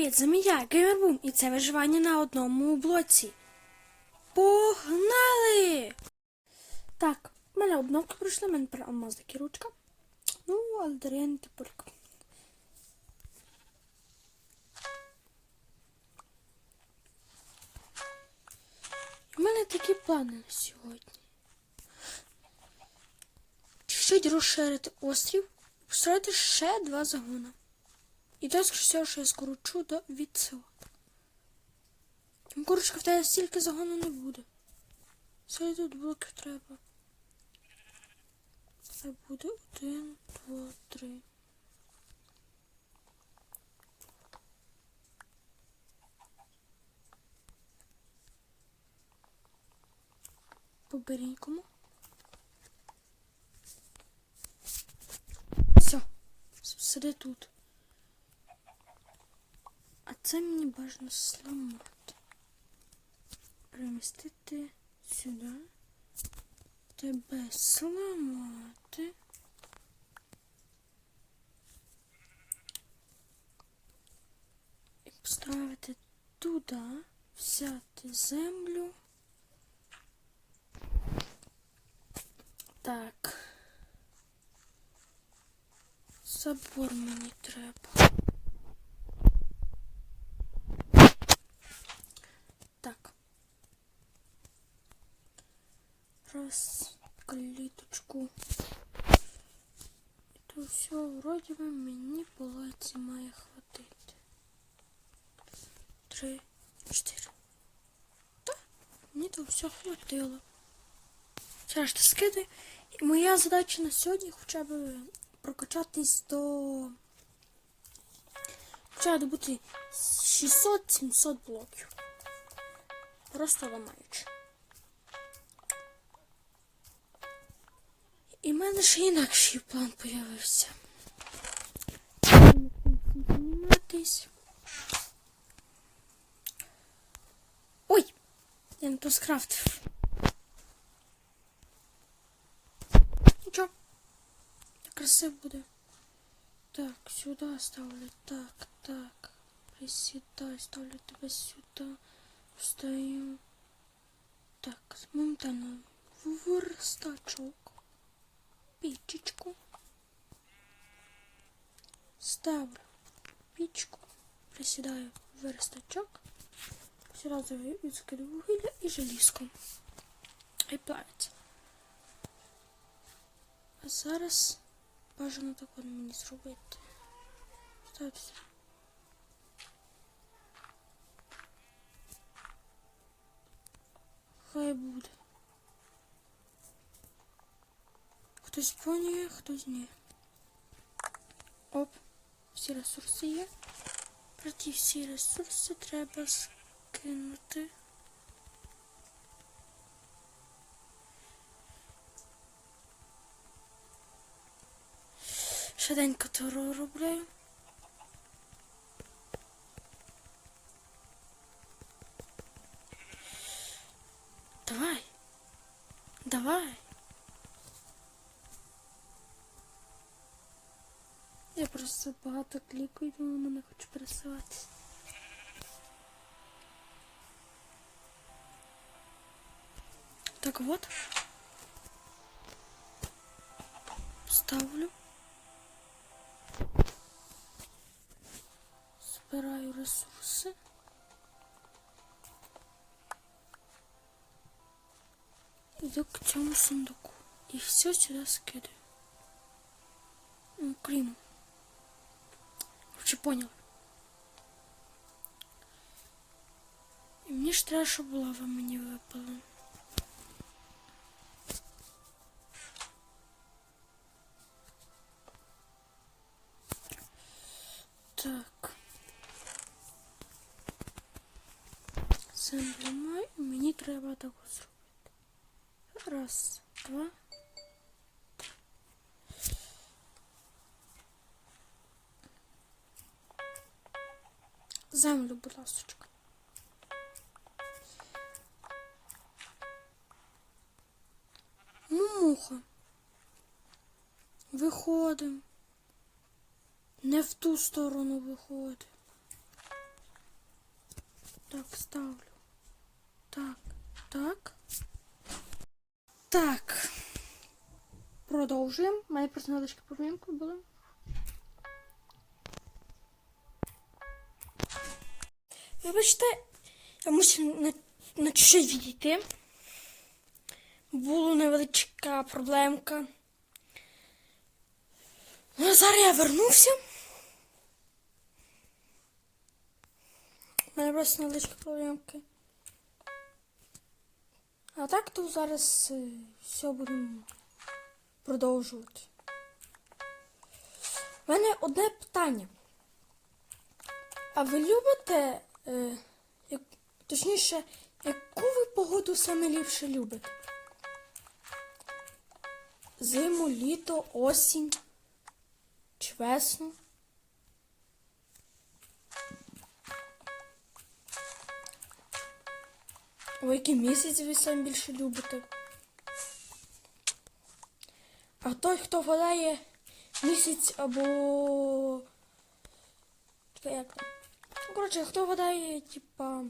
Привіт, з я, Геймербум, і це виживання на одному блоці. Погнали! Так, в мене обновки пройшли, в мене про алмазники ручка. Ну, але Дар'ян топорик. У мене такі плани на сьогодні. Чуть розширити острів, построїти ще два загони. І скоріше всього, що я скорочу до від села. Курочка в тебе стільки загону не буде. Скільки тут блоків треба? Це буде один, два, три. Поберенькому. Все, сиди тут. А це мені бажано сламати. Перемістити сюди. Тебе сламати. І поставити туди, взяти землю. Так. Забор мені треба. Раз кліточку. І то все, вроді би мені полиці має хватити. Три, чотири. Так, мені то все хватило. Зараз ти скидай. І моя задача на сьогодні хоча б прокачатись до. Хоча добути 600-700 блоків. Просто ламаючи. І в мене ще інакший план появився. Ой! Я не то скрафтив. Нічого. Красиво буде. Так, сюди ставлю. Так, так. Присідай, ставлю тебе сюди. Встаю. Так, моментально верстачок. Пічечку. Ставлю пічку. Присідаю в верстачок. Сразу відскидаю вугілля і желізку. І плавиться. А зараз бажано так от мені зробити. Ставте. Хай буде. Хтось поняє, хтось ні. Оп, всі ресурси є. Проти всі ресурси треба скинути. Швиденько туру роблю. Давай. Давай. Я просто багато клікаю, тому мене хочу пересуватися. Так вот. Ставлю. Збираю ресурси. Іду к цьому сундуку. І все сюди скидаю. Ну. Короче, понял. І мені ж треба, щоб лава мені випала. Так. Землю маю, і мені треба так от зробити. Раз, два. Землю, будь ласочка. Муха. Виходимо. Не в ту сторону виходимо. поставлю. Так, так. Так. Продовжуємо. Мене просто невеличкі проблемки були. Вибачте, я мусив на, на чуть відійти. Була невеличка проблемка. Ну, зараз я вернувся. У мене просто невеличкі проблемки. А так то зараз е, все будемо продовжувати. У мене одне питання. А ви любите, е, як, точніше, яку ви погоду саме ліпше любите? Зиму, літо, осінь чи весну? У який місяць ви саме більше любите? А той, хто вгадає місяць або. Як там? Ну, коротше, хто вгадає, типа.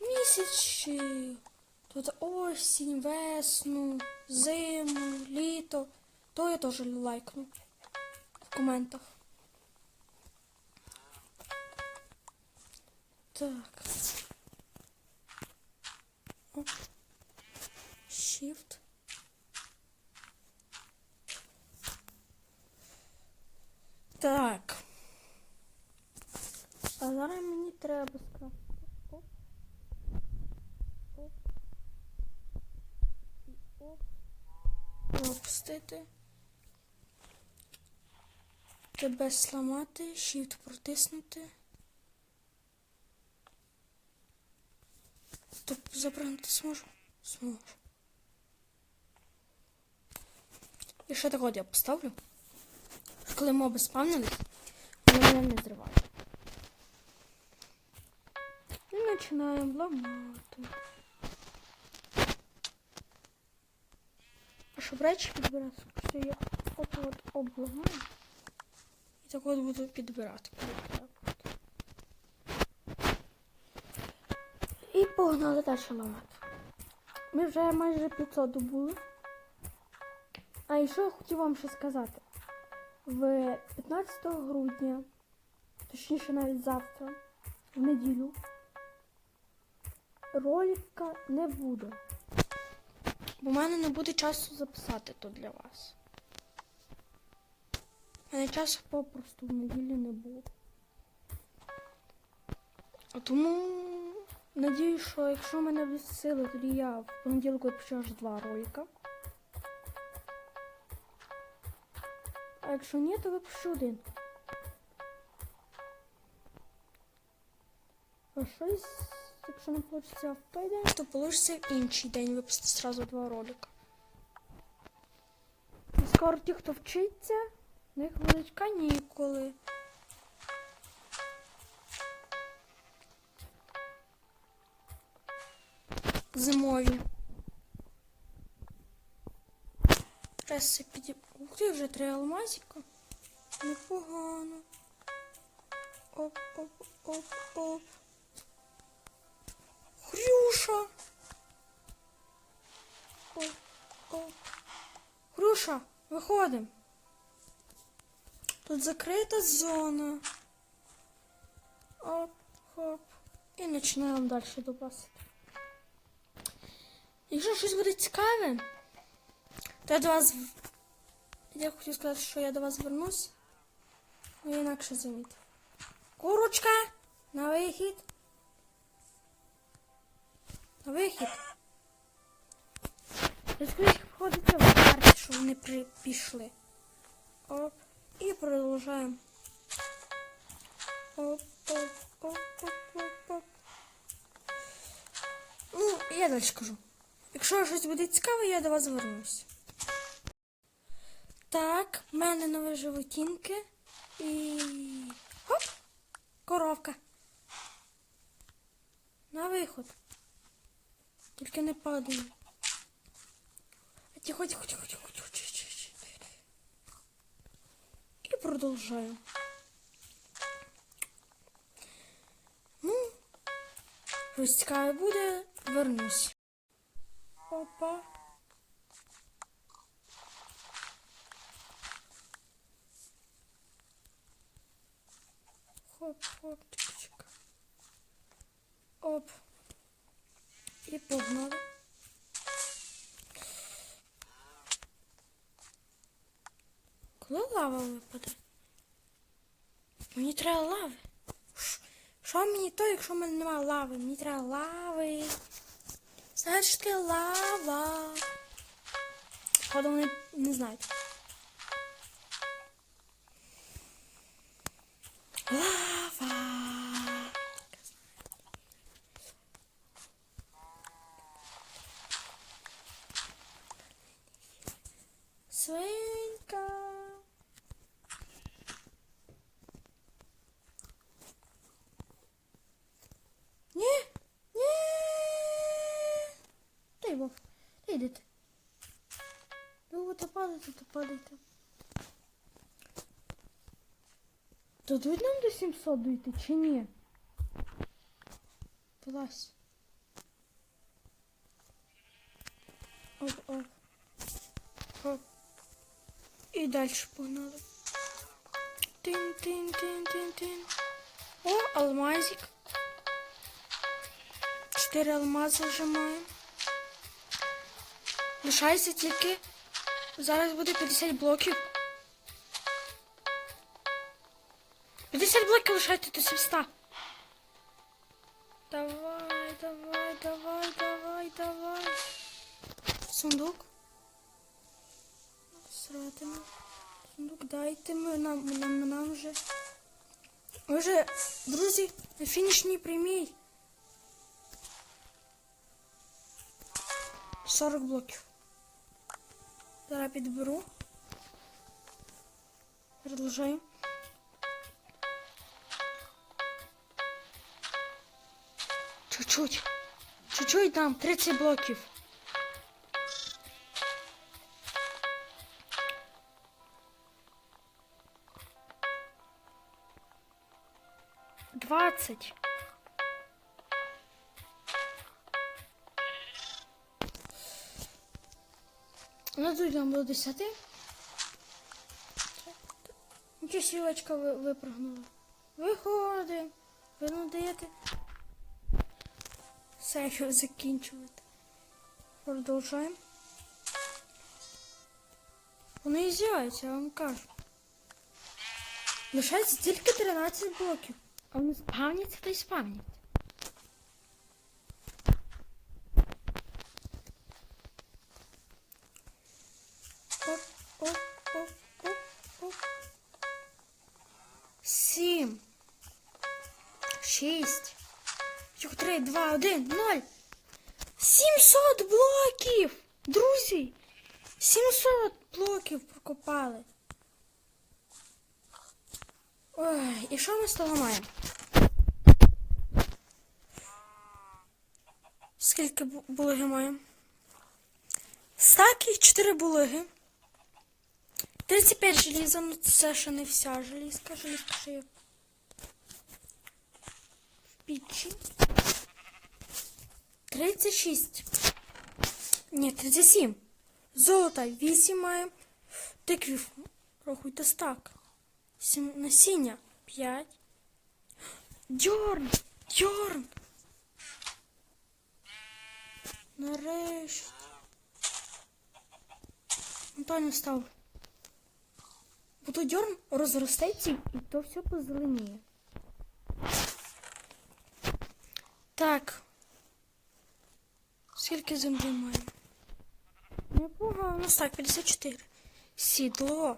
Місяць чи. Тут осінь, весну, зиму, літо. То я теж лайкну в коментах. Так. Оп. Shift. Так. А зараз мені треба скрафтити. Оп. Оп. І оп. Опустити. Тебе сламати, shift протиснути. Стоп, запрыгнути зможу? Зможу. І ще так я поставлю. Коли моби спавнились, вони мене не зривають. Починаємо ламати. А щоб речі підбирати, все я от от обламаю. І так от буду підбирати. І погнали далі ламати. Ми вже майже 500 добули. А і що хотів вам ще сказати? В 15 грудня, точніше навіть завтра, в неділю, ролика не буде. Бо в мене не буде часу записати то для вас. У мене часу попросту в неділю не було. А Тому надію, що якщо мене буде тоді я в понеділок випущу аж два ролика. А якщо ні, то випущу один. А щось, якщо не вийде в той день, то вийде в інший день випустити зразу два ролика. І скоро ті, хто вчиться, в них будуть канікули. Зимові. Зараз це піді... Ух ти, вже три алмазика. Непогано. Оп, оп. Хрюша. Оп, оп. Виходимо. Тут закрита зона. Оп, хоп. І починаємо далі добасити. Якщо щось буде цікаве, то я до вас. Я хотів сказати, що я до вас вернусь. Ну, інакше замітив. Курочка! На вихід. На вихід. Розкажіть, як входиться в карті, що вони при... пішли. Оп. І продовжаємо. Оп, оп, оп, оп, оп, оп. Ну, я далі кажу. Якщо щось буде цікаве, я до вас звернусь. Так, в мене нові животінки і. Хоп! Коровка. На виход. Тільки не падай. Тихо, тихо, тихо, тихо, тихо, тихо, тихо. І продовжаю. Ну, Щось цікаве буде, вернусь. Опа. Хоп, хоп, чик-чик. Оп. І погнали. Коли лава випаде? Мені треба лави. Що мені то, якщо в мене немає лави? Мені треба лави. Що таке лава? Походу вони не знають. Лава. Свинка. Ні, ні. Та й Вов, та йдете. Ви будете падати, то падайте. Дадуть нам до 700 дойти чи ні? Вилазь. Оп, оп. І далі погнали. Тин-тин-тин-тин-тин. О, алмазик. Чотири алмази вже. Лишається тільки. Зараз буде 50 блоків. 50 блоків лишається до 700. Давай, давай, давай, давай, давай. Сундук. Сратина. Сундук дайте ми нам, нам, нам вже. Ми вже, друзі, на фінішній прямій. 40 блоків. Зараз підберу. Продовжаємо. Чуть-чуть. Чуть-чуть там, 30 блоків. Двадцать. Ну тут нам до 10. Нічого сілочка ви, випрыгнула. Виходимо. Ви не даєте. Що закінчувати. Продовжуємо. Вони іздіваються, я вам кажу. Лишається тільки 13 блоків. А вони спавняться та й спавняться. Шість. Чого, три, два, один, ноль. Сімсот блоків! Друзі! Сімсот блоків прокопали. Ой, і що ми з того маємо? Скільки бу- булоги маємо? Стаки, 4 булоги. 35 желіза, ну це ще не вся желізка, желізка ще є пічі. 36. Ні, 37. Золота 8 маємо. Тиквів, рахуйте стак. Насіння 5. Дьорн! Дьорн! Нарешті. Антоні став. Бо то дьорн розростеться і то все позеленіє. Так. Скільки землі маємо? Непогано. Так, 54. Сідло.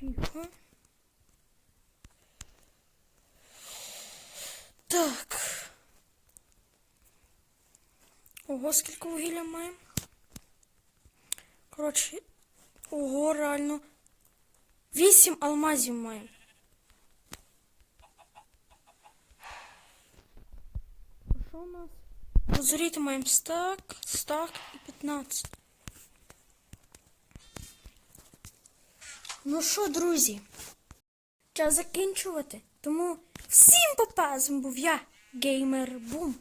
Тихо. Так. Ого, скільки вугілля маємо? Коротше, ого, реально. Вісім алмазів маємо. А Що у нас? Позоріти маємо стак, стак і 15. Ну що, друзі? Час закінчувати. Тому всім па-па, був я, Геймер Бум.